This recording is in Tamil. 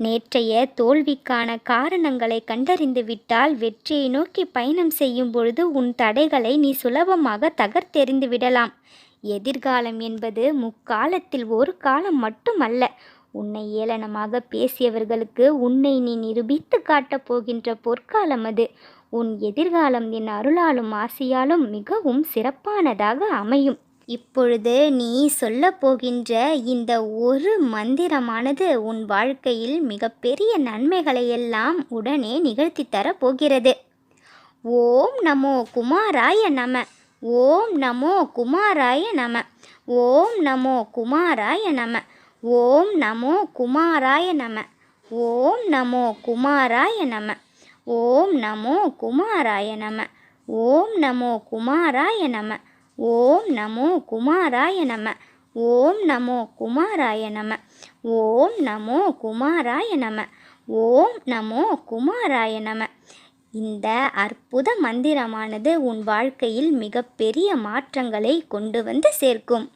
நேற்றைய தோல்விக்கான காரணங்களை கண்டறிந்துவிட்டால் வெற்றியை நோக்கி பயணம் செய்யும் பொழுது உன் தடைகளை நீ சுலபமாக தகர்த்தெறிந்து விடலாம். எதிர்காலம் என்பது முக்காலத்தில் ஒரு காலம் மட்டுமல்ல. உன்னை ஏளனமாக பேசியவர்களுக்கு உன்னை நீ நிரூபித்து காட்டப் போகின்ற பொற்காலம் அது. உன் எதிர்காலம் என் அருளாலும் ஆசையாலும் மிகவும் சிறப்பானதாக அமையும். இப்பொழுது நீ சொல்லப் போகின்ற இந்த ஒரு மந்திரமானது உன் வாழ்க்கையில் மிகப்பெரிய நன்மைகளை எல்லாம் உடனே நிகழ்த்தி தர போகிறது ஓம் நமோ குமாராய நம. ஓம் நமோ குமாராய நம. ஓம் நமோ குமாராய நம. ஓம் நமோ குமாராய நம. ஓம் நமோ குமாராய நம. ஓம் நமோ குமாராய நம. ஓம் நமோ குமாராய நம. ஓம் நமோ குமாராய நம. ஓம் நமோ குமாராய நம. ஓம் நமோ குமாராய நம. ஓம் நமோ குமாராய நம. இந்த அற்புத மந்திரமானது உன் வாழ்க்கையில் மிகப்பெரிய மாற்றங்களை கொண்டு வந்து சேர்க்கும்.